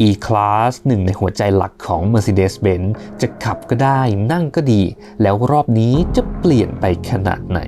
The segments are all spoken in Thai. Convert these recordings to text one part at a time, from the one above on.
E-Class หนึ่งในหัวใจหลักของ Mercedes-Benz จะขับก็ได้นั่งก็ดี แล้วรอบนี้จะเปลี่ยนไปขนาดไหน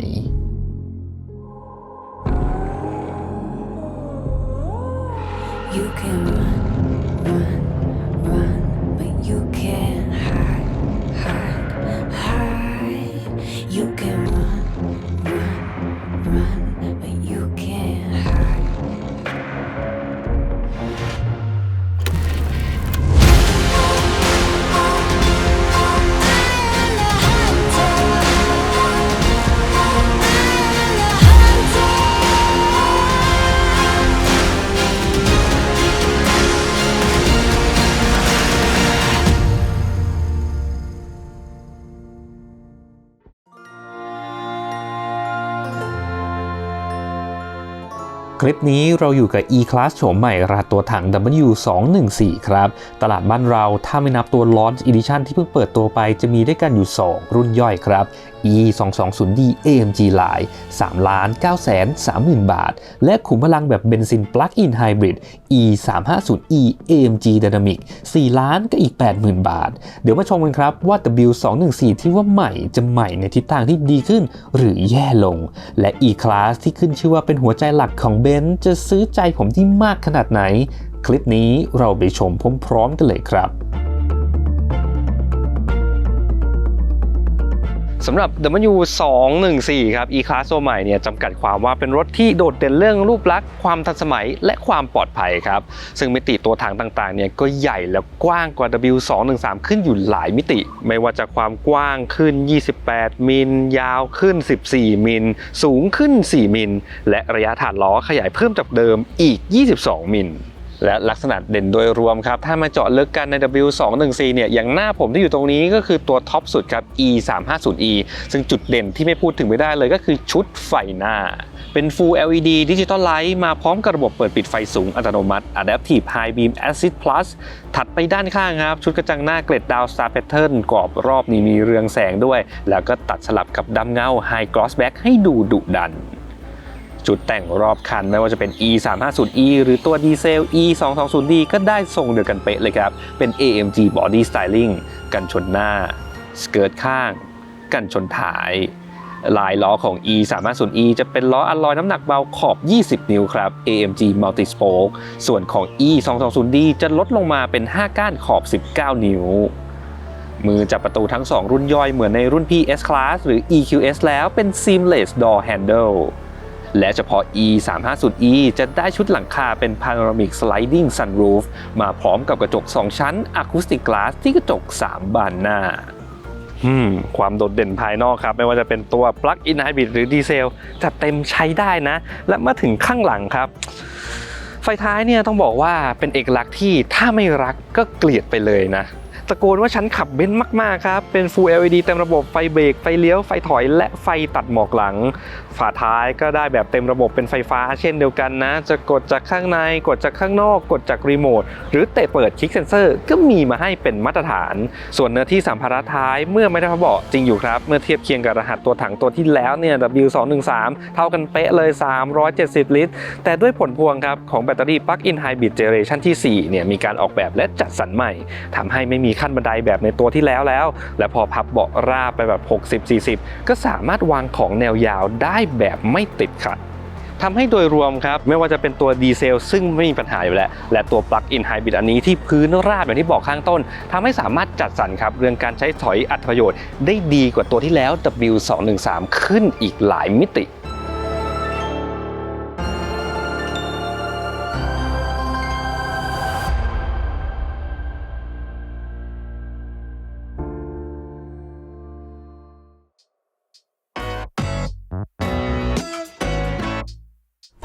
คลิปนี้เราอยู่กับ E-Class โฉมใหม่ราตัวถัง W214 ครับ ตลาดบ้านเราถ้าไม่นับตัว Launch Edition ที่เพิ่งเปิดตัวไปจะมีด้วยกันอยู่ 2 รุ่นย่อยครับ E220D AMG Line 3ล้าน9แสน30,000 บาท และขุมพลังแบบเบนซิน Plug-in Hybrid E350E AMG Dynamic 4 ล้านก็อีก 80,000 บาท เดี๋ยวมาชมกันครับว่า W214 ที่ว่าใหม่จะใหม่ในทิศทางที่ดีขึ้น หรือแย่ลง และ E-Class ที่ขึ้นชื่อว่าเป็นหัวใจหลักของเบนซ์จะซื้อใจผมที่มากขนาดไหน คลิปนี้เราไปชมพร้อมๆกันเลยครับ สำหรับ W214 ครับ E-Class ตัวใหม่เนี่ยจำกัดความว่าเป็นรถที่โดดเด่นเรื่องรูปลักษณ์ความทันสมัยและความปลอดภัยครับ ซึ่งมิติตัวถังต่างๆเนี่ยก็ใหญ่และกว้างกว่า W213 ขึ้นอยู่หลายมิติ ไม่ว่าจะความกว้างขึ้น 28 มิล ยาวขึ้น 14 มิล สูงขึ้น 4 มิล และระยะฐานล้อขยายเพิ่มจากเดิมอีก 22 มิล และลักษณะเด่นโดยรวมครับ ถ้ามาเจาะลึกกันใน W214 เนี่ย อย่างหน้าผมที่อยู่ตรงนี้ก็คือตัวท็อปสุดครับ E350e ซึ่งจุดเด่นที่ไม่พูดถึงไม่ได้เลยก็คือชุดไฟหน้า เป็น Full LED Digital Light มาพร้อมกับระบบเปิดปิดไฟสูงอัตโนมัติ Adaptive High Beam Assist Plus ถัดไปด้านข้างครับ ชุดกระจังหน้าเกล็ดดาว Star Pattern กรอบรอบนี้มีเรืองแสงด้วย แล้วก็ตัดสลับกับดำเงา High Gloss Back ให้ดูดุดัน จุดแต่งรอบคันไม่ว่าจะเป็น e 3 5 0 e หรือตัวดีเซล e 2 2 0 d ก็ได้ทรงเดียวกันเป๊ะเลยครับ เป็น AMG Body Styling กันชนหน้า สเกิร์ตข้าง กันชนท้าย ลายล้อของ e 3 5 0 e จะเป็นล้ออัลลอยน้ำหนักเบาขอบ 20 นิ้วครับ AMG Multi Spoke ส่วนของ e 2 2 0 d จะลดลงมาเป็น 5 ก้านขอบ 19 นิ้วมือจับประตูทั้ง 2 รุ่นย่อยเหมือนในรุ่น PS Class หรือ EQS แล้วเป็น Seamless Door Handle และเฉพาะ E 3 5 0 E จะได้ชุดหลังคาเป็น Panoramic Sliding Sunroof มาพร้อมกับกระจก 2 ชั้น Acoustic Glass ที่กระจก 3 บานหน้าอืมความโดดเด่นภายนอกครับ ไม่ว่าจะเป็นตัว Plug-in Hybrid หรือดีเซลจัดเต็มใช้ได้นะ และมาถึงข้างหลังครับไฟท้ายเนี่ยต้องบอกว่าเป็นเอกลักษณ์ที่ถ้าไม่รักก็เกลียดไปเลยนะ ตะโกนว่าฉันขับเบนซ์มากๆครับ เป็น Full LED เต็มระบบไฟเบรกไฟเลี้ยวไฟถอยและไฟตัดหมอกหลัง ฝาท้ายก็ได้แบบเต็มระบบเป็นไฟฟ้าเช่นเดียวกันนะ จะกดจากข้างในกดจากข้างนอกกดจากรีโมทหรือเตะเปิดคลิกเซนเซอร์ก็มีมาให้เป็นมาตรฐาน ส่วนเนื้อที่สัมภาระท้ายเมื่อไม่ได้พะเบาะจริงอยู่ครับ เมื่อเทียบเคียงกับรหัสตัวถังตัวที่แล้วเนี่ย W213 เท่ากันเป๊ะเลย 370 ลิตร แต่ด้วยผลพวงครับของแบตเตอรี่ Plug-in Hybrid Generation ที่4เนี่ยมีการออกแบบและจัดสรรใหม่ทำให้ไม่มีขั้นบันไดแบบในตัวที่แล้วแล้ว และพอพับเบาะราบไปแบบ 60-40 ก็สามารถวางของแนวยาวได้แบบไม่ติดขัดทำให้โดยรวมครับ ไม่ว่าจะเป็นตัวดีเซลซึ่งไม่มีปัญหาอยู่แล้ว และตัว Plug-in Hybrid อันนี้ที่พื้นราบอย่างที่บอกข้างต้นทำให้สามารถจัดสรรครับ เรื่องการใช้ถอยอัตประโยชน์ ได้ดีกว่าตัวที่แล้ว W213 ขึ้นอีกหลายมิติ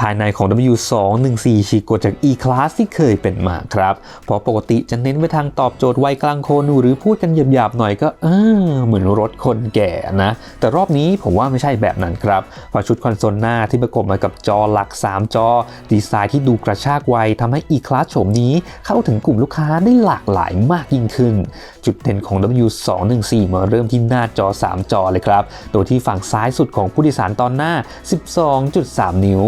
ภายในของ W214 ฉีกกฎจาก E-Class ที่เคยเป็นมาครับ เพราะปกติจะเน้นไปทางตอบโจทย์วัยกลางคนหรือพูดกันหยาบๆหน่อยก็เออเหมือนรถคนแก่นะ แต่รอบนี้ผมว่าไม่ใช่แบบนั้นครับเพราะชุดคอนโซลหน้าที่ประกบมากับจอหลัก 3 จอ ดีไซน์ที่ดูกระชากวัยทำให้ E-Class โฉมนี้เข้าถึงกลุ่มลูกค้าได้หลากหลายมากยิ่งขึ้น จุดเด่นของ W214 มาเริ่มที่หน้าจอ 3 จอเลยครับ โดยที่ฝั่งซ้ายสุดของผู้โดยสารตอนหน้า 12.3 นิ้ว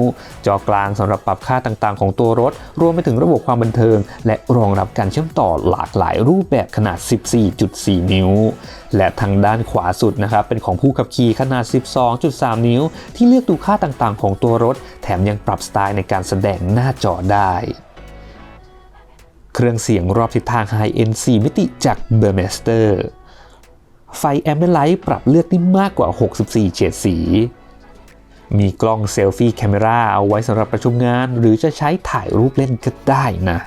จอกลางสำหรับปรับค่าต่างๆ ของตัวรถ รวมไปถึงระบบความบันเทิง และรองรับการเชื่อมต่อหลากหลายรูปแบบขนาด 14.4 นิ้ว และทางด้านขวาสุดนะครับเป็นของผู้ขับขี่ขนาด 12.3 นิ้ว ที่เลือกดูค่าต่างๆ ของตัวรถ แถมยังปรับสไตล์ในการแสดงหน้าจอได้เครื่องเสียงรอบทิศทาง High End 4 มิติจาก b e r m e s t e r ไฟแอมเบลไลท์ปรับเลือกได้มากกว่า 64 เฉดสี มีกล้องเซลฟี่แคมราเอาไว้สำหรับประชุมงาน หรือจะใช้ถ่ายรูปเล่นก็ได้นะ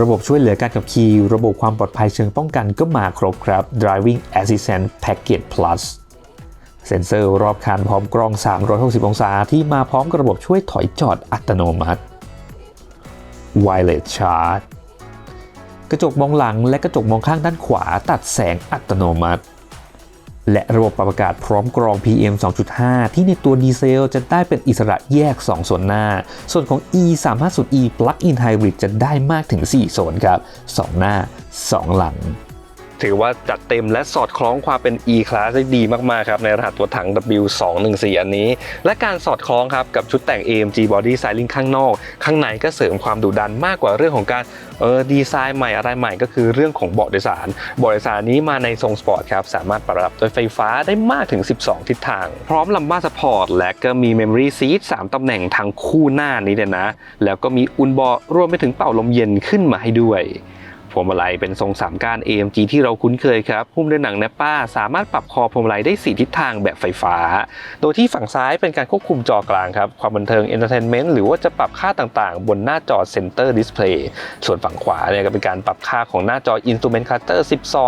ระบบช่วยเหลือการขับขี่ระบบความปลอดภัยเชิงป้องกันก็มาครบครับ Driving Assistant Package Plus เซ็นเซอร์รอบคันพร้อมกล้อง 360 องศาที่มาพร้อมกับระบบช่วยถอยจอดอัตโนมัติ Wireless Charge กระจกมองหลังและกระจกมองข้างด้านขวาตัดแสงอัตโนมัติ และระบบปรับอากาศพร้อมกรอง PM 2.5 ที่ในตัวดีเซลจะได้เป็นอิสระแยก 2 ส่วนหน้า ส่วนของ E 350 E Plug-in Hybrid จะได้มากถึง 4 โซนครับ 2 หน้า 2 หลัง ถือว่าจัดเต็มและสอดคล้องความเป็น E-Class ได้ดีมากๆครับในรหัสตัวถัง W214 อันนี้ และการสอดคล้องครับกับชุดแต่ง AMG Body Styling ข้างนอก ข้างในก็เสริมความดุดันมากกว่าเรื่องของการเออดีไซน์ใหม่อะไรใหม่ก็คือเรื่องของเบาะโดยสารเบาะโดยสารนี้มาในทรงสปอร์ตครับสามารถปรับด้วยไฟฟ้าได้มากถึง 12 ทิศทาง พร้อมลำบ้าสปอร์ตและก็มี Memory Seat 3ตำแหน่งทางคู่หน้านี้เลยนะ แล้วก็มีอุ่นเบาะรวมไปถึงเป่าลมเย็นขึ้นมาให้ด้วย วงมาลัยเป็นทรงสามก้าน AMG ที่เราคุ้นเคยครับหุ้มด้วยหนังแนปป้า สามารถปรับคอพวงมาลัยได้ 4 ทิศทางแบบไฟฟ้า โดยที่ฝั่งซ้ายเป็นการควบคุมจอกลางครับความบันเทิง Entertainment หรือว่าจะปรับค่าต่างๆ บนหน้าจอ Center Display ส่วนฝั่งขวาเนี่ยก็เป็นการปรับค่าของหน้าจอ Instrument Cluster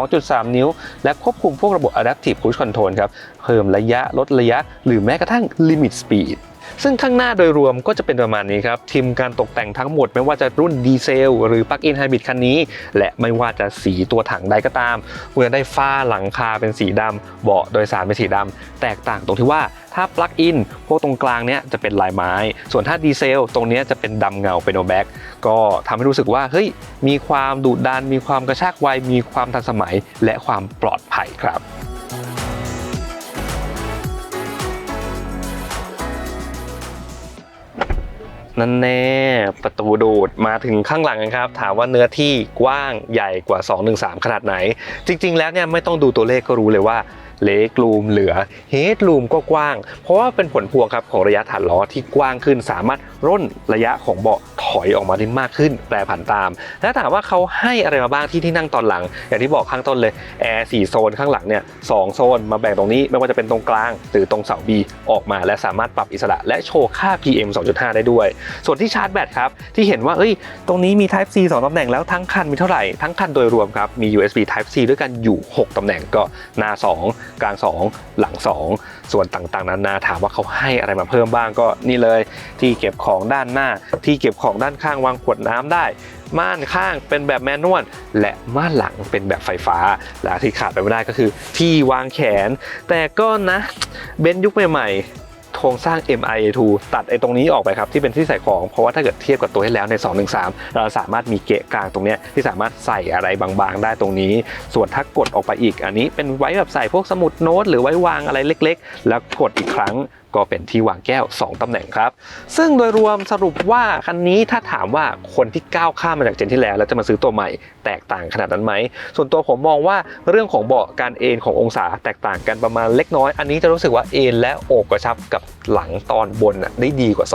12.3 นิ้ว และควบคุมพวกระบบ Adaptive Cruise Control ครับเพิ่มระยะลดระยะ หรือแม้กระทั่ง Limit Speed ซึ่งข้างหน้าโดยรวมก็จะเป็นประมาณนี้ครับทีมการตกแต่งทั้งหมดไม่ว่าจะรุ่นดีเซลหรือปลั๊กอินไฮบริดคันนี้ และไม่ว่าจะสีตัวถังใดก็ตามเมื่อได้ฝ้าหลังคาเป็นสีดำเบาะโดยสารเป็นสีดำแตกต่างตรงที่ว่าถ้าปลั๊กอินพวกตรงกลางเนี้ยจะเป็นลายไม้ ส่วนถ้าดีเซลตรงเนี้ยจะเป็นดำเงาเป็นโนแบ็กก็ทำให้รู้สึกว่าเฮ้ยมีความดุดันมีความกระชากไวมีความทันสมัย และความปลอดภัยครับ นั่นแน่ประตูโดดมาถึงข้างหลังกันครับ ถามว่าเนื้อที่กว้างใหญ่กว่า 213 ขนาดไหน จริง ๆ แล้วเนี่ยไม่ต้องดูตัวเลขก็รู้เลยว่าเลกลูมเหลือเฮดลูมก็กว้าง เพราะว่าเป็นผลพวงครับของระยะฐานล้อที่กว้างขึ้นสามารถ ร่นระยะของเบาะถอยออกมาได้มากขึ้น แปรผันตามและถามว่าเขาให้อะไรมาบ้างที่ที่นั่งตอนหลัง อย่างที่บอกข้างต้นเลยแอร์4โซนข้างหลังเนี่ยสองโซนมาแบ่งตรงนี้ไม่ว่าจะเป็นตรงกลาง หรือตรงเสา B ออกมา และสามารถปรับอิสระ และโชว์ค่า PM 2.5 ได้ด้วย ส่วนที่ชาร์จแบตครับ ที่เห็นว่าเอ้ยตรงนี้มี Type C 2ตำแหน่งแล้วทั้งคันมีเท่าไหร่ทั้งคันโดยรวมครับมี USB Type C ด้วยกันอยู่ 6ตำแหน่งก็หน้า 2 กลาง 2 หลัง 2 ส่วนต่างๆนานาถามว่าเขาให้อะไรมาเพิ่มบ้างก็นี่เลยที่เก็บของด้านหน้า ที่เก็บของด้านข้างวางขวดน้ำได้ ม่านข้างเป็นแบบแมนนวลและม่านหลังเป็นแบบไฟฟ้า และที่ขาดไปไม่ได้ก็คือ ที่วางแขน แต่ก็นะเบนซ์ยุคใหม่ๆ ครงสร้าง MIA2 ตัดไอ้ตรงนี้ออกไปครับที่เป็นที่ใส่ของ เพราะว่าถ้าเกิดเทียบกับตัวที่แล้วใน 213 เราสามารถมีเกะกลางตรงนี้ที่สามารถใส่อะไรบางๆ ได้ตรงนี้ ส่วนถ้ากดออกไปอีก อันนี้เป็นไว้แบบใส่พวกสมุดโน้ตหรือไว้วางอะไรเล็ก ๆ แล้วกดอีกครั้ง ก็เป็นที่วางแก้ว 2 ตำแหน่งครับ ซึ่งโดยรวมสรุปว่าคันนี้ถ้าถามว่าคนที่ก้าวข้ามมาจากเจนที่แล้ว แล้วจะมาซื้อตัวใหม่แตกต่างขนาดนั้นไหม ส่วนตัวผมมองว่าเรื่องของเบาะการเอนขององศาแตกต่างกันประมาณเล็กน้อย อันนี้จะรู้สึกว่าเอนและโอบกระชับกับ หลังตอนบนน่ะได้ดีกว่า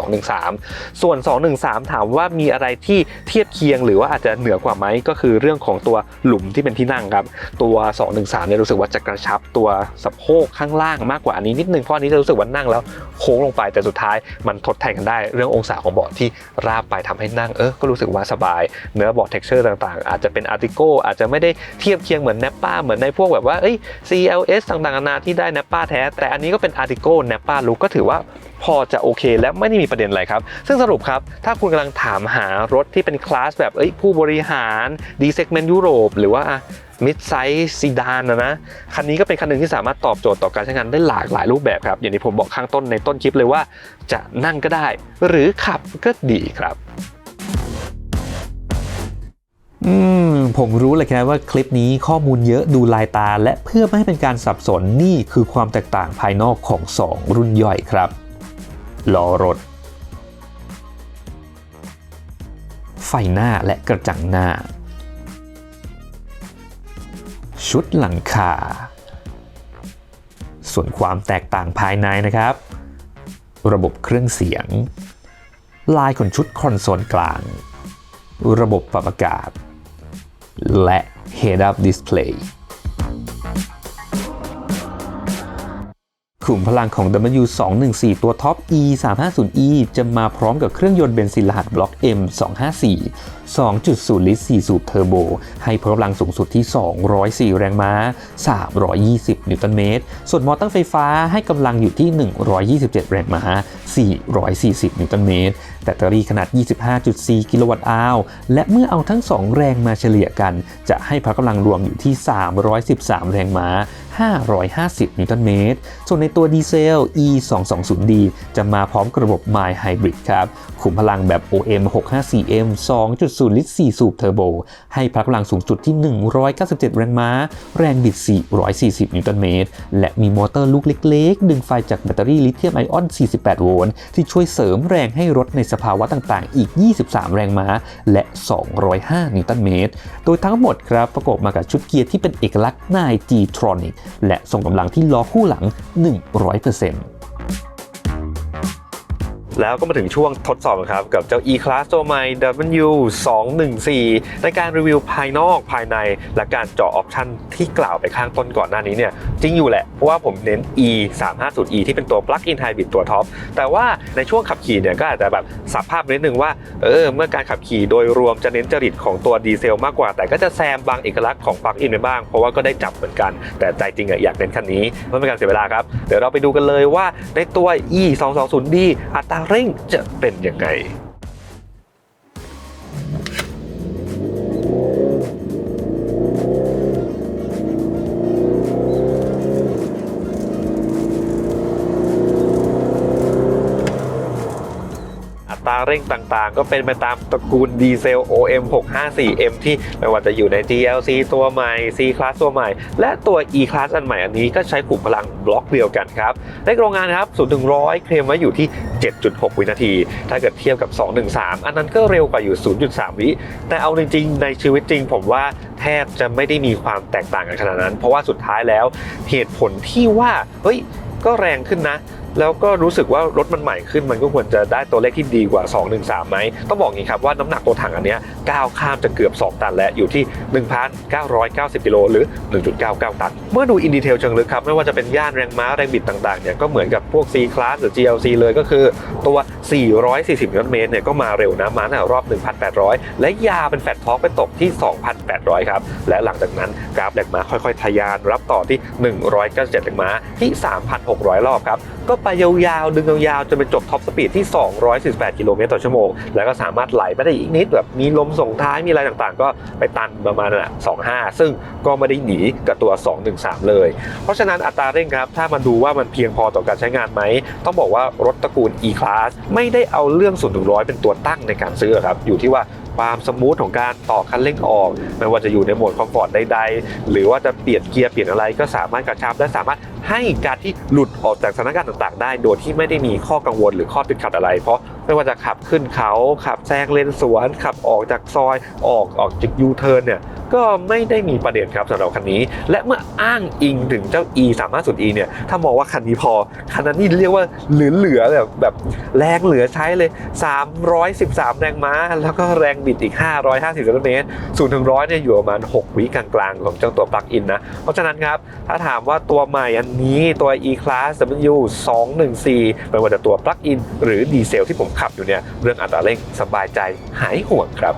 213 ส่วน 213 ถามว่ามีอะไรที่เทียบเคียงหรือว่าอาจจะเหนือกว่าไหมก็คือเรื่องของตัวหลุมที่เป็นที่นั่งครับ ตัว 213 เนี่ยรู้สึกว่าจะกระชับตัวสะโพกข้างล่างมากกว่าอันนี้นิดนึงเพราะอันนี้จะรู้สึกว่านั่งแล้วโค้งลงไปแต่สุดท้ายมันทดแทนกันได้ เรื่ององศาของเบาะที่ราบไปทำให้นั่งเออก็รู้สึกว่าสบาย เนื้อเบาะ texture ต่างๆ อาจจะเป็น Artico อาจจะไม่ได้เทียบเคียงเหมือน Nappa เหมือนในพวกแบบว่าเอ้ย CLS ต่างๆนานาที่ได้ Nappa แท้แต่อันนี้ก็เป็น Artico Nappa Look ก็ถือว่าพอจะโอเค และไม่ได้มีประเด็นอะไรครับ ซึ่งสรุปครับ ถ้าคุณกำลังถามหารถที่เป็นคลาสแบบเอ้ยผู้บริหาร D segment ยุโรป หรือว่ามิดไซส์ซีดานนะนะ คันนี้ก็เป็นคันหนึ่งที่สามารถตอบโจทย์ต่อการใช้งานได้หลากหลายรูปแบบครับ อย่างที่ผมบอกข้างต้นในต้นคลิปเลยว่า จะนั่งก็ได้ หรือขับก็ดีครับ อืม ผมรู้เลยครับว่าคลิปนี้ข้อมูลเยอะดูลายตา และเพื่อไม่ให้เป็นการสับสนนี่คือความแตกต่างภายนอกของ 2 รุ่นย่อยครับล้อรถ ไฟหน้าและกระจังหน้า ชุดหลังคา ส่วนความแตกต่างภายในนะครับ ระบบเครื่องเสียง ลายของชุดคอนโซลกลาง ระบบปรับอากาศ และ Head Up Display ขุมพลังของ W214 ตัวท็อป E350E จะมาพร้อมกับเครื่องยนต์เบนซินรหัสบล็อก M254 2.0 ลิตร 4 สูบเทอร์โบ ให้พลังสูงสุดที่ 204 แรงม้า 320 นิวตันเมตร ส่วนมอเตอร์ไฟฟ้าให้กำลังอยู่ที่ 127 แรงม้า 440 นิวตันเมตร แบตเตอรี่ขนาด 25.4 กิโลวัตต์อาวและเมื่อเอาทั้ง 2 แรงมาเฉลี่ยกัน จะให้พละกำลังรวมอยู่ที่ 313 แรงม้า 550 นิวตันเมตร ส่วนในตัวดีเซล E220D จะมาพร้อมกระบบ My Hybrid ครับ ขุมพลังแบบ OM 654M 2.0ลิตร4สูบเทอร์โบ ให้พละกำลังสูงสุดที่ 197 แรงม้า แรงบิด 440 นิวตันเมตร และมีมอเตอร์ลูกเล็กๆ ดึงไฟจากแบตเตอรี่ลิเธียมไอออน 48 โวลต์ ที่ช่วยเสริมแรงให้รถในสภาวะต่างๆ อีก 23 แรงม้า และ 205 นิวตันเมตร โดยทั้งหมดครับประกอบมากับชุดเกียร์ที่เป็นเอกลักษณ์นาย G-Tronic และส่งกำลังที่ล้อคู่หลัง 100% แล้วก็มาถึงช่วงทดสอบครับ กับเจ้า E-Class ตัวใหม่ W214 ในการรีวิวภายนอกภายในและการเจาะออปชันที่กล่าวไปข้างต้นก่อนหน้านี้เนี่ย จริงอยู่แหละ เพราะว่าผมเน้น E350E ที่เป็นตัว Plug-in Hybrid ตัวท็อป แต่ว่าในช่วงขับขี่เนี่ยก็อาจจะแบบสับภาพนิดนึงว่า เออ เมื่อการขับขี่โดยรวมจะเน้นจริตของตัวดีเซลมากกว่า แต่ก็จะแซมบางเอกลักษณ์ของ Plug-in ไปบ้าง เพราะว่าก็ได้จับเหมือนกัน แต่ใจจริงอะอยากเน้นคันนี้ไม่เป็นการเสียเวลาครับ เดี๋ยวเราไปดูกันเลยว่าในตัว E220D อัตราเร่งจะเป็นยังไง ตราเร่งต่างๆ ก็เป็นไปตามตระกูลดีเซล OM 654M ที่ไม่ว่าจะอยู่ใน GLC ตัวใหม่ C Class ตัวใหม่ และตัว E Class อันใหม่อันนี้ก็ใช้กลุ่มพลังบล็อกเดียวกันครับเลขโรงงานครับ0ถึง100 เคลมไว้อยู่ที่ 7.6 วินาที ถ้าเกิดเทียบกับ 213 อันนั้นก็เร็วกว่าอยู่ 0.3 วิ แต่เอาจริงๆ ในชีวิตจริงผมว่าแทบจะไม่ได้มีความแตกต่างกันขนาดนั้น เพราะว่าสุดท้ายแล้วเหตุผลที่ว่า เฮ้ย ก็แรงขึ้นนะ แล้วก็รู้สึกว่ารถมันใหม่ขึ้นมันก็ควรจะได้ตัวเลขที่ดีกว่า 213ไหมต้องบอกงี้ครับว่าน้ำหนักตัวถังอันเนี้ยก้าวข้ามจะเกือบ 2 ตันและอยู่ที่ 1,990กิโลหรือ 1.99 ตัน เมื่อดูอินดีเทลเชิงลึกครับไม่ว่าจะเป็นย่านแรงม้าแรงบิดต่างๆเนี่ยก็เหมือนกับพวก C Class หรือ GLC เลยก็คือตัว 440นิวตันเมตรเนี่ยก็มาเร็วนะมาตั้งแต่รอบ 1,800 และยาเป็นแฟลตท็อกไปตกที่ 2,800 ครับ และหลังจากนั้นกราฟแรงม้าค่อยๆ ทะยานรับต่อที่ 197แรงม้าที่ 3,600 รอบครับก็ไปยาวๆ ดึงยาวๆ จนไปจบท็อปสปีดที่ 248 กิโลเมตรต่อชั่วโมง แล้วก็สามารถไหลไปได้อีกนิดแบบมีลมส่งท้ายมีอะไรต่างๆ ก็ไปตันประมาณน่ะ25 ซึ่งก็ไม่ได้หนีกับตัว 213 เลย เพราะฉะนั้นอัตราเร่งครับ ถ้ามาดูว่ามันเพียงพอต่อการใช้งานไหม ต้องบอกว่ารถตระกูล E-Class ไม่ได้เอาเรื่อง0ถึงร้อยเป็นตัวตั้งในการซื้อครับ อยู่ที่ว่าความสมูทของการต่อคันเร่งออกไม่ว่าจะอยู่ในโหมดคอมฟอร์ตใดๆ หรือว่าจะเปลี่ยนเกียร์เปลี่ยนอะไรก็สามารถกระชับและสามารถ ให้การที่หลุดออกจากสถานการณ์ต่างๆ ได้ โดยที่ไม่ได้มีข้อกังวลหรือข้อติดขัดอะไร เพราะไม่ว่าจะขับขึ้นเขา ขับแซงเลนสวน ขับออกจากซอยออกออกจากยูเทิร์นเนี่ยก็ไม่ได้มีประเด็นครับสำหรับคันนี้ และเมื่ออ้างอิงถึงเจ้า e 3 5 0 e เนี่ยถ้ามองว่าคันนี้พอคันนั้นนี่เรียกว่าเหลือๆแบบแบบแรงเหลือใช้เลย 313 แรงม้า แล้วก็แรงบิดอีก 550กิโลเมตรศูนย์ถึงร้อยเนี่ยอยู่ประมาณ 6 วิกลางๆ ของเจ้าตัวปลั๊กอินนะ เพราะฉะนั้นครับ ถ้าถามว่าตัวใหม่อันนี้ตัว e class w 214ไม่ว่าจะตัวปลั๊กอินหรือดีเซลที่ผมขับอยู่เนี่ยเรื่องอัตราเร่งสบายใจหายห่วงครับ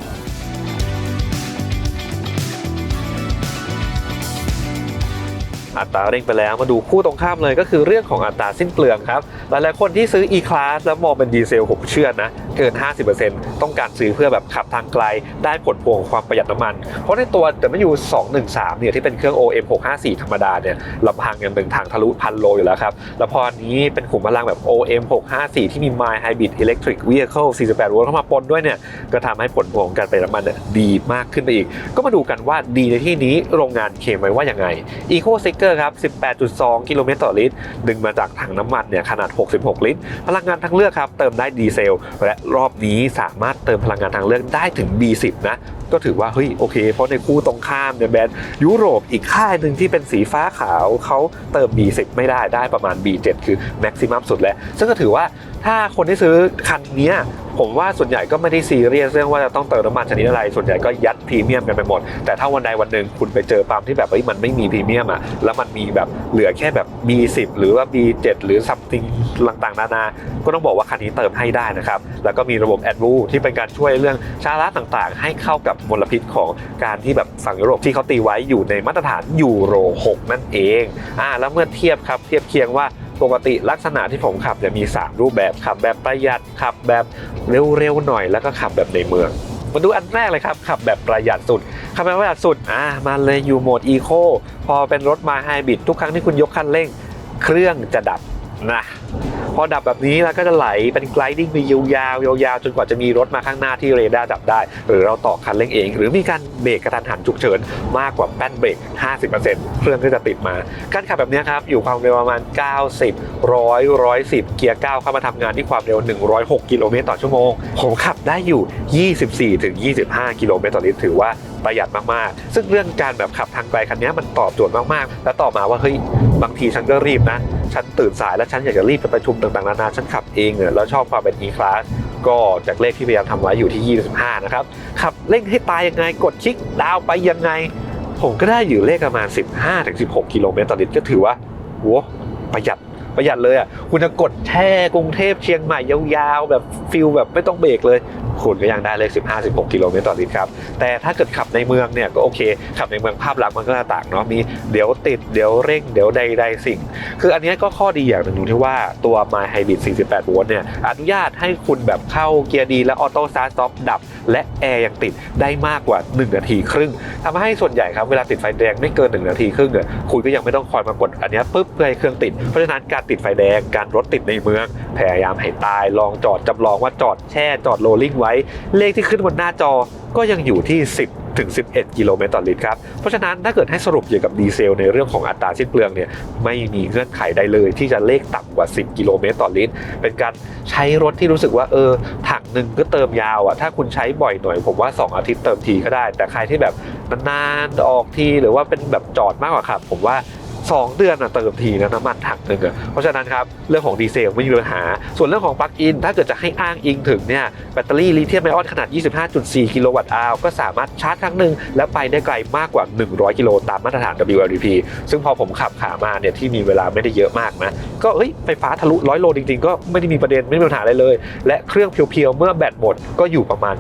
อัตราเร่งไปแล้ว มาดูคู่ตรงข้ามเลยก็คือเรื่องของอัตราสิ้นเปลืองครับ หลายๆคนที่ซื้อ e-class แล้วมองเป็นดีเซลผมเชื่อนะเกิน 50%ต้องการซื้อเพื่อแบบขับทางไกล ได้ผลพวงความประหยัดน้ำมัน เพราะในตัว W 213เนี่ยที่เป็นเครื่อง OM 654ธรรมดาเนี่ยลำพังยังเป็นทางทะลุพันโลอยู่แล้วครับ แล้วพอนี้เป็นขุมพลังแบบ OM 654ที่มี My Hybrid Electric Vehicle 48โวลต์เข้ามาปนด้วยเนี่ยก็ทำให้ผลพวงของการประหยัดน้ำมันดีมากขึ้นไปอีก ก็มาดูกันว่าดีในที่นี้โรงงานเคมไว้ว่าอย่างไง Eco Sticker อร์ครับ 18.2 กิโลเมตรต่อลิตร ดึงมาจากถังน้ำมันเนี่ยขนาด 66 ลิตร พลังงานทางเลือกครับ เติมได้ดีเซล และรอบนี้สามารถเติมพลังงานทางเลือกได้ถึง B10 นะ ก็ถือว่าเฮ้ยโอเค เพราะในคู่ตรงข้ามเนี่ยแบรนด์ยุโรปอีกค่ายหนึ่งที่เป็นสีฟ้าขาวเขาเติม B10 ไม่ได้ได้ประมาณ B7 คือแม็กซิมัมสุดแล้ว ซึ่งก็ถือว่าถ้าคนที่ซื้อคันนี้ ผมว่าส่วนใหญ่ก็ไม่ได้ซีเรียสเรื่องว่าจะต้องเติมน้ำมันชนิดอะไร ส่วนใหญ่ก็ยัดพรีเมียมกันไปหมด แต่ถ้าวันใดวันหนึ่งคุณไปเจอปั๊มที่แบบเฮ้ยมันไม่มีพรีเมียมอะแล้วมันมีแบบเหลือแค่แบบ B10 หรือว่า B7 หรือ something ต่างๆ นานา ก็ต้องบอกว่าคันนี้เติมให้ได้นะครับ แล้วก็มีระบบ a d b l u ที่เป็นการช่วยเรื่องชาร์จต่างๆ ให้เข้ากับมลพิษของการที่แบบฝั่งยุโรปที่เขาตีไว้อยู่ในมาตรฐานยูโร 6 นั่นเองอ่าแล้วเมื่อเทียบครับเทียบเคียงว่า ปกติลักษณะที่ผมขับจะมี 3 รูปแบบขับแบบประหยัดขับแบบเร็วๆหน่อยแล้วก็ขับแบบในเมืองมาดูอันแรกเลยครับขับแบบประหยัดสุดขับแบบประหยัดสุดอ่ามาเลยอยู่โหมดอีโคพอเป็นรถมาไฮบริดทุกครั้งที่คุณยกคันเร่ง เครื่องจะดับนะ พอดับแบบนี้แล้วก็จะไหลเป็นไกลดิ้งไปยาวๆยาวๆจนกว่าจะมีรถมาข้างหน้าที่เรดาร์จับได้ หรือเราต่อคันเร่งเอง หรือมีการเบรกกระทันหันฉุกเฉินมากกว่าแป้นเบรก 50%เครื่องก็จะติดมา การขับแบบนี้ครับ อยู่ความเร็วประมาณ 90 100 110 เกียร์ 9 เข้ามาทำงานที่ความเร็ว 106 กิโลเมตรต่อชั่วโมง ผมขับได้อยู่ 24ถึง25 กิโลเมตรต่อลิตรถือว่าประหยัดมากๆ ซึ่งเรื่องการแบบขับทางไกลคันนี้มันตอบโจทย์มากๆ แล้วต่อมาว่าเฮ้ยบางทีฉันก็รีบนะ ฉันตื่นสายแล้วฉันอยากจะรีบไปประชุมต่างๆนานาฉันขับเองเนี่ยแล้วชอบความเป็น e-class ก็จากเลขที่พยายามทำไว้อยู่ที่ 25 นะครับ ขับเร่งให้ตายยังไงกดคลิกดาวไปยังไง ผมก็ได้อยู่เลขประมาณ 15-16 กิโลเมตรต่อลิตรก็ถือว่าโหประหยัด ประหยัดเลยอะคุณจะกดแช่กรุงเทพเชียงใหม่ยาวๆ แบบฟิลแบบไม่ต้องเบรกเลย คุณก็ยังได้เลข15-16 กิโลเมตรต่อลิตรครับ แต่ถ้าเกิดขับในเมืองเนี่ยก็โอเค ขับในเมืองภาพลักษณ์มันก็จะต่างเนาะมีเดี๋ยวติดเดี๋ยวเร่งเดี๋ยวใดๆสิ่ง คืออันนี้ก็ข้อดีอย่างหนึ่งที่ว่าตัว My Hybrid 48 โวลต์เนี่ยอนุญาตให้คุณแบบเข้าเกียร์ดีและออโต้สตาร์ทสต็อปดับ และแอร์ยังติดได้มากกว่า 1 นาทีครึ่งทำให้ส่วนใหญ่ครับเวลาติดไฟแดงไม่เกิน 1 นาทีครึ่งเนี่ยคุณก็ยังไม่ต้องคอยมากดอันเนี้ยปุ๊บเพื่อให้เครื่องติดเพราะฉะนั้นการติดไฟแดงการรถติดในเมือง พยายามให้ตายลองจอดจำลองว่าจอดแช่จอดโรลลิ่งไว้ เลขที่ขึ้นบนหน้าจอก็ยังอยู่ที่ 10ถึง 11 กิโลเมตรต่อลิตรครับ เพราะฉะนั้นถ้าเกิดให้สรุปเกี่ยวกับดีเซลในเรื่องของอัตราสิ้นเปลืองเนี่ยไม่มีเงื่อนไขใดเลย ที่จะเลขต่ำกว่า 10 กิโลเมตรต่อลิตร เป็นการใช้รถที่รู้สึกว่าเออถังหนึ่งก็เติมยาวอะถ้าคุณใช้บ่อยหน่อย ผมว่า 2 อาทิตย์เติมทีก็ได้ แต่ใครที่แบบนานๆออกทีหรือว่าเป็นแบบจอดมากกว่าครับผมว่า 2 เดือนอะเติมทีนะน้ำมันถังหนึ่งอะเพราะฉะนั้นครับเรื่องของดีเซลไม่มีปัญหา ส่วนเรื่องของปลั๊กอินถ้าเกิดจะให้อ้างอิงถึงเนี่ยแบตเตอรี่ลิเธียมไอออนขนาด 25.4 กิโลวัตต์อาวก็สามารถชาร์จครั้งหนึ่งแล้วไปได้ไกลมากกว่า 100 กิโลตามมาตรฐาน WLTP ซึ่งพอผมขับขามาเนี่ยที่มีเวลาไม่ได้เยอะมากนะก็เฮ้ยไฟฟ้าทะลุ100โลจริงๆ ก็ไม่ได้มีประเด็นไม่มีปัญหาอะไรเลย และเครื่องเพียวๆเมื่อแบตหมดก็อยู่ประมาณ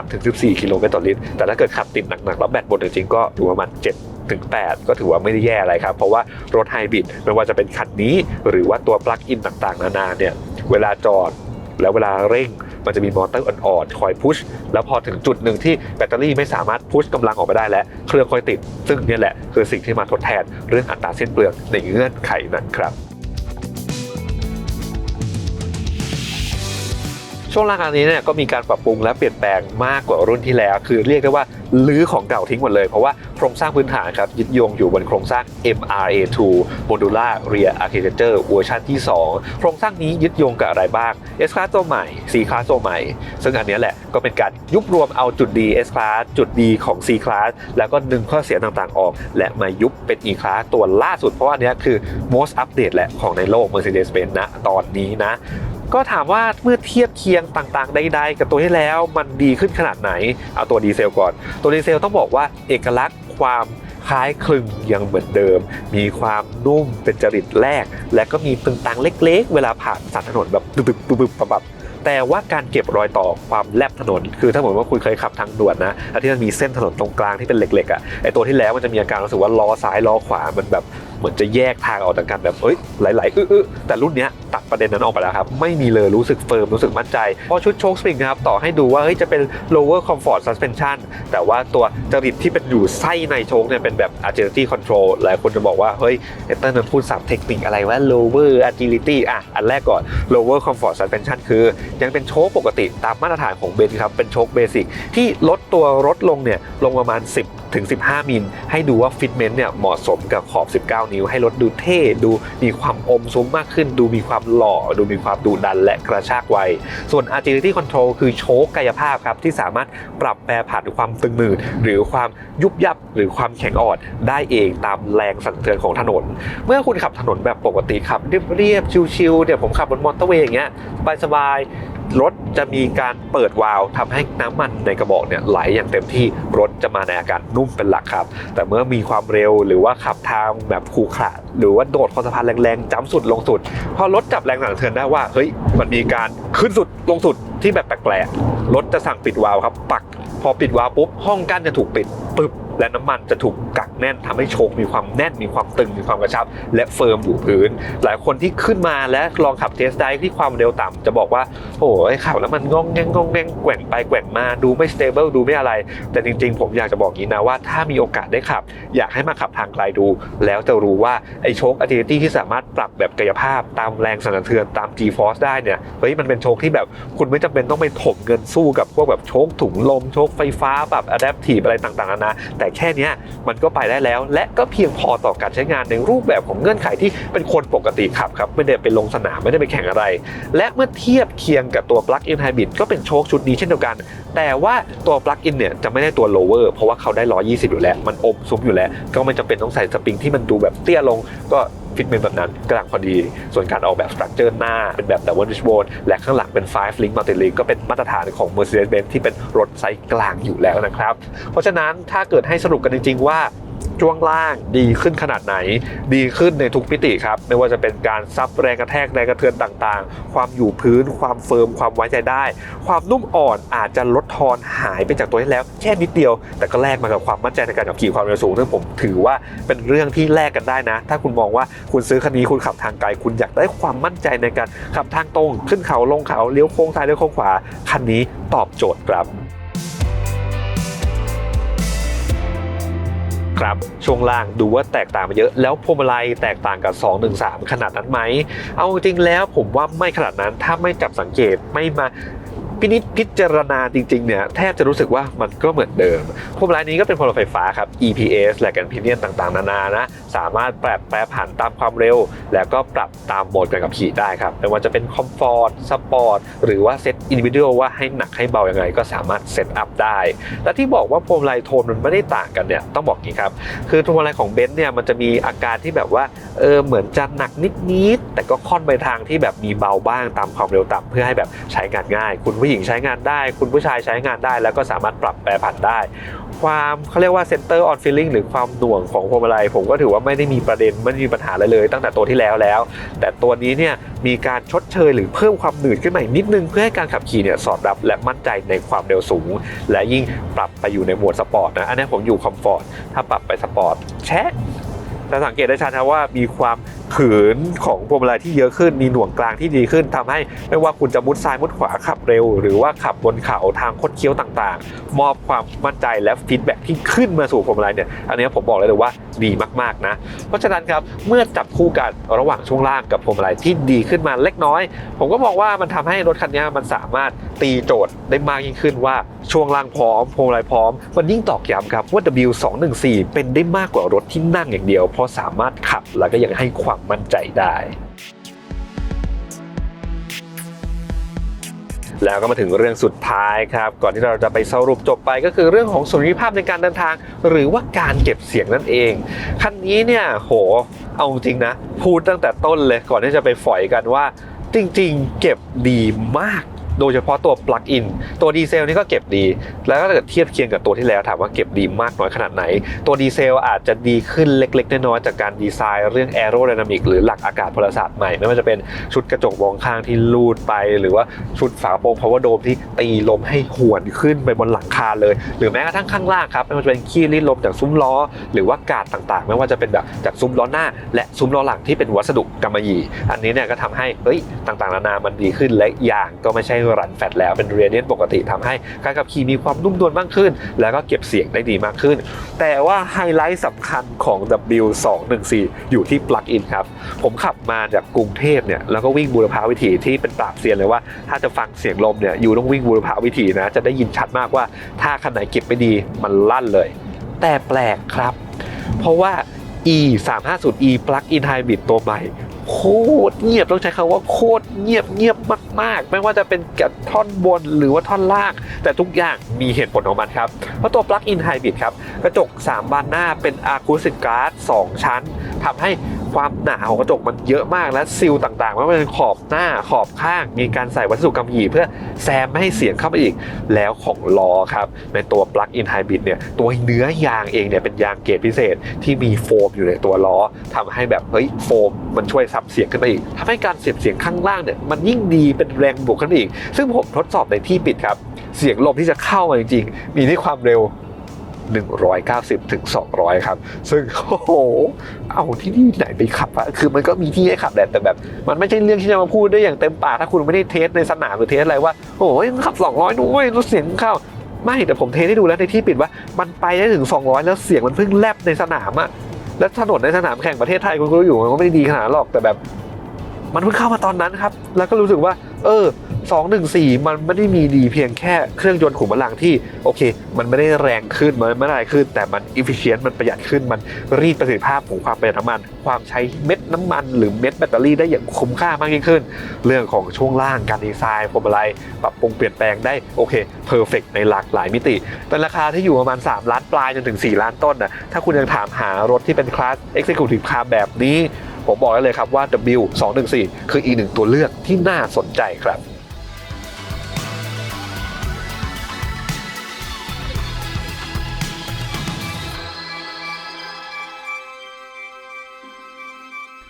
13-14 กิโลเมตรต่อลิตรแต่ถ้าเกิดขับติดหนักๆแล้วแบตหมดจริงๆก็อยู่ประมาณ7 ถึง 8 ก็ถือว่าไม่ได้แย่อะไรครับ เพราะว่ารถไฮบริดไม่ว่าจะเป็นคันนี้ หรือว่าตัวปลั๊กอินต่างๆ นานาเนี่ยเวลาจอดแล้วเวลาเร่งมันจะมีมอเตอร์อ่อนๆคอยพุชแล้วพอถึงจุดหนึ่งที่แบตเตอรี่ไม่สามารถพุชกำลังออกไปได้แล้ว เครื่องค่อยติด ซึ่งเนี่ยแหละคือสิ่งที่มาทดแทนเรื่องอัตราเส้นเปลืองในเงื่อนไขนั้นครับ ช่วงล่างอันนี้เนี่ยก็มีการปรับปรุงและเปลี่ยนแปลงมากกว่ารุ่นที่แล้ว คือเรียกได้ว่าลื้อของเก่าทิ้งหมดเลย เพราะว่าโครงสร้างพื้นฐานครับยึดโยงอยู่บนโครงสร้าง MRA2 Modular Rear Architecture เวอร์ชันที่ 2 โครงสร้างนี้ยึดโยงกับอะไรบ้าง S Class ตัวใหม่ C Class ตัวใหม่ ซึ่งอันนี้แหละก็เป็นการยุบรวมเอาจุดดี S Class จุดดีของ C Class แล้วก็ดึงข้อเสียต่างๆออก และมายุบเป็น E Class ตัวล่าสุดเพราะว่าอันนี้คือ most update แหละของในโลก Mercedes-Benz นะตอนนี้นะ ก็ถามว่าเมื่อเทียบเคียงต่างๆ ใด ๆ กับตัวที่แล้วมันดีขึ้นขนาดไหน เอาตัวดีเซลก่อน ตัวดีเซลต้องบอกว่าเอกลักษณ์ความคล้ายคลึงยังเหมือนเดิม มีความนุ่มเป็นจริตแรก และก็มีตึงตังเล็ก ๆ เวลาผ่านสันถนนแบบบึบๆบึบๆปับแต่ว่าการเก็บรอยต่อความแลบถนน คือถ้าเหมือนว่าคุณเคยขับทางด่วนนะแล้วที่มันมีเส้นถนนตรงกลางที่เป็นเหล็กๆอะไอตัวที่แล้วมันจะมีอาการรู้สึกว่าล้อซ้ายล้อขวามันแบบ เหมือนจะแยกทางออกจากกันแบบเอ้ยหลายๆอื้อๆแต่รุ่นเนี้ยตัดประเด็นนั้นออกไปแล้วครับ ไม่มีเลยรู้สึกเฟิร์มรู้สึกมั่นใจ เพราะชุดโชคสปริงครับ ต่อให้ดูว่าเฮ้ยจะเป็น lower comfort suspension แต่ว่าตัวจริตที่เป็นอยู่ไส้ในโชคเนี่ยเป็นแบบ agility control หลายคนจะบอกว่า เฮ้ยเอเตอร์มันพูดสับเทคนิคอะไรว่า lower agility อะ อันแรกก่อน lower comfort suspension คือ ยังเป็นโชคปกติตามมาตรฐานของเบนซ์ครับเป็นโชคเบสิกที่ลดตัวรถลงเนี่ยลงประมาณ 10 ถึง 15 มิล ให้ดูว่าฟิตเมนต์เนี่ยเหมาะสมกับขอบ 19 นิ้ว ให้รถดูเท่ ดูมีความอมซุ้มมากขึ้น ดูมีความหล่อ ดูมีความดุดันและกระชากไว ส่วน agility control คือโชคกายภาพครับ ที่สามารถปรับแปรผันความตึงหนืด หรือความยุบยับหรือความแข็งอ่อนได้เองตามแรงสั่นสะเทือนของถนน เมื่อคุณขับถนนแบบปกติขับเรียบๆชิวๆเดี๋ยวผมขับบนมอเตอร์เวย์อย่างเงี้ยสบายๆ รถจะมีการเปิดวาล์วทำให้น้ำมันในกระบอกเนี่ยไหลอย่างเต็มที่รถจะมาในอาการนุ่มเป็นหลักครับ แต่เมื่อมีความเร็วหรือว่าขับทางแบบขูขระหรือว่าโดดคอสะพานแรงๆจ้ำสุดลงสุด พอรถจับแรงสั่นสะเทือนได้ว่าเฮ้ยมันมีการขึ้นสุดลงสุดที่แบบแปลกๆรถจะสั่งปิดวาล์วครับ ปัก พอปิดวาล์วปุ๊บห้องกั้นจะถูกปิดปึ๊บ และน้ำมันจะถูกกักแน่นทำให้โชคมีความแน่นมีความตึงมีความกระชับ และเฟิร์มอยู่พื้น หลายคนที่ขึ้นมาและลองขับเทสได้ที่ความเร็วต่ำจะบอกว่าโอ้ยขับแล้วมันงองแงงงองแงงแกว่งไปแกว่งมาดูไม่สเตเบิลดูไม่อะไร แต่จริงๆ ผมอยากจะบอกงี้นะว่าถ้ามีโอกาสได้ขับ อยากให้มาขับทางไกลดู แล้วจะรู้ว่าไอ้โชค agility ที่สามารถปรับแบบกายภาพตามแรงสั่นสะเทือนตาม G-force ได้เนี่ยเฮ้ยมันเป็นโชคที่แบบคุณไม่จำเป็นต้องไปถมเงินสู้กับพวกแบบโชคถุงลมโชคไฟฟ้าแบบ adaptive อะไรต่างๆนานาแต่แค่นี้มันก็ไปได้แล้ว และก็เพียงพอต่อการใช้งานในรูปแบบของเงื่อนไขที่เป็นคนปกติขับครับไม่ได้ไปลงสนามไม่ได้ไปแข่งอะไร และเมื่อเทียบเคียงกับตัว plug-in hybrid ก็เป็นโชคชุดนี้เช่นเดียวกัน แต่ว่าตัว plug-in เนี่ยจะไม่ได้ตัว lower เพราะว่าเขาได้ 120 อยู่แล้ว มันอมซุ้มอยู่แล้ว ก็ไม่จำเป็นต้องใส่สปริงที่มันดูแบบเตี้ยลงก็ ฟิตเมนแบบนั้นกำลังพอดี ส่วนการออกแบบสตรัคเจอร์หน้าเป็นแบบ double dashboard และข้างหลังเป็น5 link multi link ก็เป็นมาตรฐานของ Mercedes-Benz ที่เป็นรถไซส์กลางอยู่แล้วนะครับ เพราะฉะนั้นถ้าเกิดให้สรุปกันจริงๆว่า ช่วงล่างดีขึ้นขนาดไหน ดีขึ้นในทุกมิติครับ ไม่ว่าจะเป็นการซับแรงกระแทกแรงกระเทือนต่างๆ ความอยู่พื้น ความเฟิร์ม ความไว้ใจได้ ความนุ่มอ่อนอาจจะลดทอนหายไปจากตัวที่แล้ว แค่นิดเดียว แต่ก็แลกมากับความมั่นใจในการขับขี่ความเร็วสูงซึ่งผมถือว่าเป็นเรื่องที่แลกกันได้นะ ถ้าคุณมองว่าคุณซื้อคันนี้คุณขับทางไกล คุณอยากได้ความมั่นใจในการขับทางตรง ขึ้นเขาลงเขาเลี้ยวโค้งซ้ายเลี้ยวโค้งขวาคันนี้ตอบโจทย์ครับ ครับช่วงล่างดูว่าแตกต่างไปเยอะ แล้วพวงมาลัยแตกต่างกับ 213 ขนาดนั้นไหม เอาจริงแล้วผมว่าไม่ขนาดนั้นถ้าไม่จับสังเกตไม่มา พินิจพิจารณาจริงๆเนี่ยแทบจะรู้สึกว่ามันก็เหมือนเดิมพวงมาลัยนี้ก็เป็นพลัยไฟฟ้าครับ EPS และกันพิเนียนต่างๆ นานานะสามารถแปรแปรผันตามความเร็ว แล้วก็ปรับตามโหมดการขับขี่ได้ครับไม่ว่าจะเป็นคอมฟอร์ตสปอร์ตหรือว่าเซตอินดิวิเดว่าให้หนักให้เบายังไงก็สามารถเซตอัพได้และที่บอกว่าพวงมาลัยโทนมันไม่ได้ต่างกันเนี่ยต้องบอกงี้ครับคือพวงมาลัยของเบนซ์เนี่ยมันจะมีอาการที่แบบว่าเออเหมือนจะหนักนิดๆแต่ก็ค่อนไปทางที่แบบมีเบาบ้างตามความเร็วต่ำเพื่อให้แบบใช้งานง่าย คุณผู้หญิงใช้งานได้ คุณผู้ชายใช้งานได้ แล้วก็สามารถปรับแปรผันได้ ความเขาเรียกว่า center on feeling หรือความหน่วงของพวงมาลัยผมก็ถือว่าไม่ได้มีประเด็นไม่มีปัญหาอะไรเลย ตั้งแต่ตัวที่แล้วแล้ว แต่ตัวนี้เนี่ยมีการชดเชยหรือเพิ่มความหนืดขึ้นมาอีกนิดนึงเพื่อให้การขับขี่เนี่ยสอดรับและมั่นใจในความเร็วสูง และยิ่งปรับไปอยู่ในโหมดสปอร์ตนะอันนี้ผมอยู่คอมฟอร์ตถ้าปรับไปสปอร์ตแชะจะสังเกตได้ชัดนะว่ามีความ ขืนของพวงมาลัยที่เยอะขึ้นมีหน่วงกลางที่ดีขึ้นทำให้ไม่ว่าคุณจะมุดซ้ายมุดขวาขับเร็ว หรือว่าขับบนเขาทางคดเคี้ยวต่างๆ มอบความมั่นใจและฟีดแบ็กที่ขึ้นมาสู่พวงมาลัยเนี่ยอันนี้ผมบอกเลยเลยว่าดีมากๆนะเพราะฉะนั้นครับเมื่อจับคู่กันระหว่างช่วงล่างกับพวงมาลัยที่ดีขึ้นมาเล็กน้อย ผมก็มองว่ามันทำให้รถคันนี้มันสามารถตีโจทย์ได้มากยิ่งขึ้นว่าช่วงล่างพร้อมพวงมาลัยพร้อม มันยิ่งตอกย้ำครับว่า W214 เป็นได้มากกว่ารถที่นั่งอย่างเดียว เพราะสามารถขับแล้วก็ยังให้ความมั่นใจได้ แล้วก็มาถึงเรื่องสุดท้ายครับ ก่อนที่เราจะไปสรุปจบไปก็คือเรื่องของสุริภาพในการเดินทาง หรือว่าการเก็บเสียงนั่นเอง คันนี้เนี่ยโหเอาจริงนะ พูดตั้งแต่ต้นเลยก่อนที่จะไปฝอยกันว่า จริง ๆ เก็บดีมาก โดยเฉพาะตัวปลั๊กอินตัวดีเซลนี่ก็เก็บดี แล้วก็ถ้าเกิดเทียบเคียงกับตัวที่แล้วถามว่าเก็บดีมากน้อยขนาดไหน ตัวดีเซลอาจจะดีขึ้นเล็กๆน้อยๆจากการดีไซน์เรื่องแอโร d y นามิกหรือหลักอากาศพลศาสตร์ใหม่ไม่ว่าจะเป็นชุดกระจกมองข้างที่ลูดไป หรือว่าชุดฝากระโปรง power dome ที่ตีลมให้หวนขึ้นไปบนหลังคาเลย หรือแม้กระทั่งข้างล่างครับไม่ว่าจะเป็นขี้รีดลมจากซุ้มล้อ หรือว่ากาดต่างๆ ไม่ว่าจะเป็นแบบจากซุ้มล้อหน้า และซุ้มล้อหลังที่เป็นวัสดุกำมะหยี่ อันนี้เนี่ยก็ทำให้เฮ้ยต่างๆนานามันดีขึ้นและยางก็ไม่ใช่รันแฟตแล้วเป็นเรียนเนียนปกติทำให้การขับขี่มีความนุ่มนวลมากขึ้น แล้วก็เก็บเสียงได้ดีมากขึ้น แต่ว่าไฮไลท์สำคัญของ W214 อยู่ที่ปลั๊กอินครับ ผมขับมาจากกรุงเทพเนี่ยแล้วก็วิ่งบูรพาวิถีที่เป็นปราบเซียนเลยว่าถ้าจะฟังเสียงลมเนี่ยอยู่ต้องวิ่งบูรพาวิถีนะจะได้ยินชัดมากว่าถ้าคันไหนเก็บไม่ดีมันลั่นเลย แต่แปลกครับ เพราะว่า e 3 5 0 e plug-in hybrid ตัวใหม่ โคตรเงียบต้องใช้คำว่าโคตรเงียบเงียบมาก ๆ ไม่ว่าจะเป็นกับท่อนบนหรือว่าท่อนล่าง แต่ทุกอย่างมีเหตุผลของมันครับ เพราะตัวปลั๊กอินไฮบริดครับ กระจก 3 บานหน้าเป็น acoustic glass 2ชั้นทำให้ ความหนาของกระจกมันเยอะมากและซิลต่างๆไม่ว่าจะเป็นขอบหน้าขอบข้าง มีการใส่วัสดุกำหยี่เพื่อแซมไม่ให้เสียงเข้าไปอีก แล้วของล้อครับในตัว plug-in hybrid เนี่ยตัวเนื้อยางเองเนี่ยเป็นยางเกรดพิเศษที่มีโฟมอยู่ในตัวล้อทำให้แบบเฮ้ยโฟมมันช่วยซับเสียงขึ้นไปอีกทำให้การเสียบเสียงข้างล่างเนี่ยมันยิ่งดีเป็นแรงบวกขึ้นอีก ซึ่งผมทดสอบในที่ปิดครับ เสียงลมที่จะเข้ามาจริงๆ มีที่ความเร็ว 190ถึง200 ครับ ซึ่งโอ้โห เอาที่นี่ไหนไปขับอะคือมันก็มีที่ให้ขับแหละแต่แบบ มันไม่ใช่เรื่องที่จะมาพูดได้อย่างเต็มปากถ้าคุณไม่ได้เทสในสนามหรือเทสอะไรว่า โอ้ยขับ 200ด้วยแล้เสียงเข้า ไม่แต่ผมเทสให้ดูแล้วในที่ปิดว่า มันไปได้ถึง 200 แล้วเสียงมันเพิ่งแลบในสนามอะแล้วถนนในสนามแข่งประเทศไทยคุณก็รู้อยู่มันก็ไม่ได้ดีขนาดหรอกแต่แบบ มันเพิ่งเข้ามาตอนนั้นครับ แล้วก็รู้สึกว่า เออ 214 มันไม่ได้มีดีเพียงแค่เครื่องยนต์ขุมพลังที่โอเค มันไม่ได้แรงขึ้น มันไม่ได้ขึ้น แต่มัน efficient มันประหยัดขึ้น มันรีดประสิทธิภาพของความประหยัดน้ำมัน ความใช้เม็ดน้ำมัน หรือเม็ดแบตเตอรี่ได้อย่างคุ้มค่ามากยิ่งขึ้น เรื่องของช่วงล่างการดีไซน์พวงมาลัยปรับปรุงเปลี่ยนแปลงได้โอเคเพอร์เฟกในหลากหลายมิติ แต่ราคาที่อยู่ประมาณ 3 ล้านปลายจนถึง 4 ล้านต้นนะถ้าคุณยังถามหารถที่เป็นคลาส Executive Car แบบนี้ ผมบอกได้เลยครับว่า W214 คืออีกหนึ่งตัวเลือกที่น่าสนใจครับ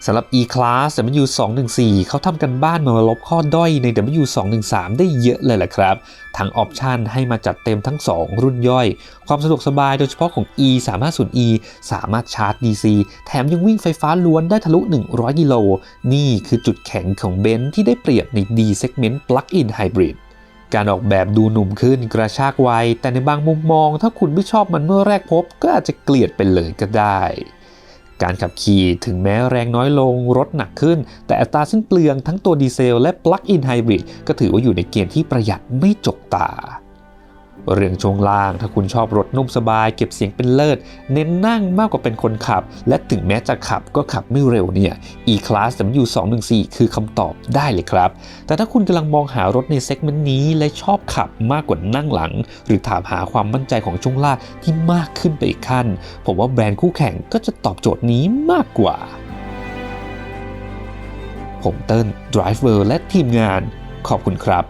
สำหรับ E-Class W214 เขาทำกันบ้านมาลบข้อด้อยใน W213 ได้เยอะเลยแหละครับ ทั้งออปชันให้มาจัดเต็มทั้ง 2 รุ่นย่อย ความสะดวกสบายโดยเฉพาะของ E350e สามารถชาร์จ DC แถมยังวิ่งไฟฟ้าล้วนได้ทะลุ 100 กิโล นี่คือจุดแข็งของเบนซ์ที่ได้เปรียบใน D segment plug-in hybrid การออกแบบดูหนุ่มขึ้นกระชากไวแต่ในบางมุมมอง ถ้าคุณไม่ชอบมันเมื่อแรกพบ ก็อาจจะเกลียดไปเลยก็ได้ การขับขี่ถึงแม้แรงน้อยลงรถหนักขึ้น แต่อัตราสิ้นเปลืองทั้งตัวดีเซลและปลั๊กอินไฮบริดก็ถือว่าอยู่ในเกณฑ์ที่ประหยัดไม่จกตา เรื่องช่วงล่าง ถ้าคุณชอบรถนุ่มสบาย เก็บเสียงเป็นเลิศ เน้นนั่งมากกว่าเป็นคนขับ และถึงแม้จะขับก็ขับไม่เร็วเนี่ย E-Class W214 คือคำตอบได้เลยครับ แต่ถ้าคุณกำลังมองหารถในเซกเมนต์นี้และชอบขับมากกว่านั่งหลัง หรือถามหาความมั่นใจของช่วงล่างที่มากขึ้นไปอีกขั้น ผมว่าแบรนด์คู่แข่งก็จะตอบโจทย์นี้มากกว่า ผมเติ้ล Driver และทีมงาน ขอบคุณครับ